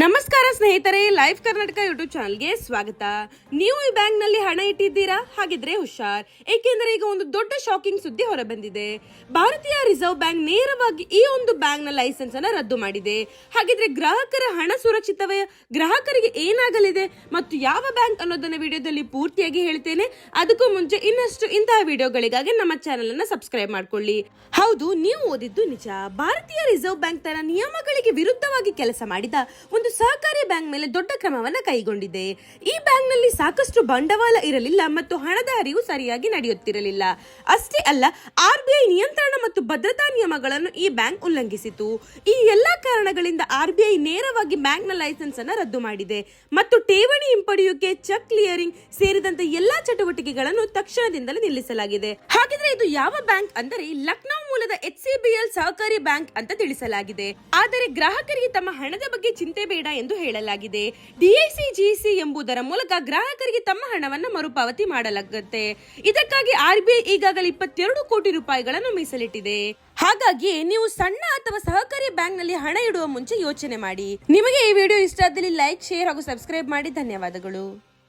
ನಮಸ್ಕಾರ ಸ್ನೇಹಿತರೆ live Karnataka YouTube ಚಾನಲ್ಗೆ ಸ್ವಾಗತ. ನೀವು ಈ ಬ್ಯಾಂಕ್ನಲ್ಲಿ ಹಣ ಇಟ್ಟಿದ್ದೀರಾ? ಹಾಗಿದ್ರೆ ಹುಷಾರ್. ಏಕೆಂದರೆ ಈಗ ಒಂದು ದೊಡ್ಡ ಶಾಕಿಂಗ್ ಸುದ್ದಿ ಹೊರಬಂದಿದೆ. ಭಾರತೀಯ ರಿಸರ್ವ್ ಬ್ಯಾಂಕ್ ನೇರವಾಗಿ ಈ ಒಂದು ಬ್ಯಾಂಕ್ನ ಲೈಸೆನ್ಸ್ ಅನ್ನ ರದ್ದು ಮಾಡಿದೆ. ಹಾಗಿದ್ರೆ ಗ್ರಾಹಕರ ಹಣ ಸುರಕ್ಷಿತವೇ? ಗ್ರಾಹಕರಿಗೆ ಏನಾಗಲಿದೆ? ಮತ್ತು ಯಾವ ಬ್ಯಾಂಕ್ ಅನ್ನೋದನ್ನ ವಿಡಿಯೋದಲ್ಲಿ ಪೂರ್ತಿಯಾಗಿ ಹೇಳ್ತೇನೆ. ಅದಕ್ಕೂ ಮುಂಚೆ ಇನ್ನಷ್ಟು ಇಂತಹ ವಿಡಿಯೋಗಳಿಗಾಗಿ ನಮ್ಮ ಚಾನೆಲ್ ಅನ್ನ ಸಬ್ಸ್ಕ್ರೈಬ್ ಮಾಡ್ಕೊಳ್ಳಿ. ಹೌದು, ನೀವು ಓದಿದ್ದು ನಿಜ. ಭಾರತೀಯ ರಿಸರ್ವ್ ಬ್ಯಾಂಕ್ ತನ್ನ ನಿಯಮಗಳಿಗೆ ವಿರುದ್ಧವಾಗಿ ಕೆಲಸ ಮಾಡಿದ ಒಂದು ಸಹಕಾರಿ ಬ್ಯಾಂಕ್ ಮೇಲೆ ದೊಡ್ಡ ಕ್ರಮವನ್ನು ಕೈಗೊಂಡಿದೆ. ಈ ಬ್ಯಾಂಕ್ನಲ್ಲಿ ಸಾಕಷ್ಟು ಬಂಡವಾಳ ಇರಲಿಲ್ಲ ಮತ್ತು ಹಣದ ಹರಿವು ಸರಿಯಾಗಿ ನಡೆಯುತ್ತಿರಲಿಲ್ಲ. ಅಷ್ಟೇ ಅಲ್ಲ, ಆರ್ ಬಿ ನಿಯಂತ್ರಣ ಮತ್ತು ಭದ್ರತಾ ನಿಯಮಗಳನ್ನು ಈ ಬ್ಯಾಂಕ್ ಉಲ್ಲಂಘಿಸಿತು. ಈ ಎಲ್ಲಾ ಕಾರಣಗಳಿಂದ ಆರ್ ಬಿ ಐ ನೇರವಾಗಿ ಬ್ಯಾಂಕ್ನ ಲೈಸೆನ್ಸ್ ಅನ್ನು ರದ್ದು ಮಾಡಿದೆ ಮತ್ತು ಠೇವಣಿ ಹಿಂಪಡೆಯುವಿಕೆ, ಚೆಕ್ ಕ್ಲಿಯರಿಂಗ್ ಸೇರಿದಂತೆ ಎಲ್ಲಾ ಚಟುವಟಿಕೆಗಳನ್ನು ತಕ್ಷಣದಿಂದಲೇ ನಿಲ್ಲಿಸಲಾಗಿದೆ. ಹಾಗಿದ್ರೆ ಇದು ಯಾವ ಬ್ಯಾಂಕ್ ಅಂದರೆ ಲಕ್ನೋ ಮೂಲದ ಎಚ್ ಸಿ ಸಹಕಾರಿ ಬ್ಯಾಂಕ್ ಅಂತ ತಿಳಿಸಲಾಗಿದೆ. ಆದರೆ ಗ್ರಾಹಕರಿಗೆ ತಮ್ಮ ಹಣದ ಬಗ್ಗೆ ಚಿಂತೆ ಬೇಡ ಎಂದು ಹೇಳಲಾಗಿದೆ. ಡಿಐಸಿ ಜಿಸಿ ಎಂಬುದರ ಮೂಲಕ ಗ್ರಾಹಕರಿಗೆ ತಮ್ಮ ಹಣವನ್ನು ಮರುಪಾವತಿ ಮಾಡಲಾಗುತ್ತೆ. ಇದಕ್ಕಾಗಿ ಆರ್ಬಿಐ ಈಗಾಗಲೇ ಇಪ್ಪತ್ತೆರಡು ಕೋಟಿ ರೂಪಾಯಿಗಳನ್ನು ಮೀಸಲಿಟ್ಟಿದೆ. ಹಾಗಾಗಿ ನೀವು ಸಣ್ಣ ಅಥವಾ ಸಹಕಾರಿ ಬ್ಯಾಂಕ್ನಲ್ಲಿ ಹಣ ಇಡುವ ಮುಂಚೆ ಯೋಚನೆ ಮಾಡಿ. ನಿಮಗೆ ಈ ವಿಡಿಯೋ ಇಷ್ಟ ಆದಲ್ಲಿ ಲೈಕ್, ಶೇರ್ ಹಾಗೂ ಸಬ್ಸ್ಕ್ರೈಬ್ ಮಾಡಿ. ಧನ್ಯವಾದಗಳು.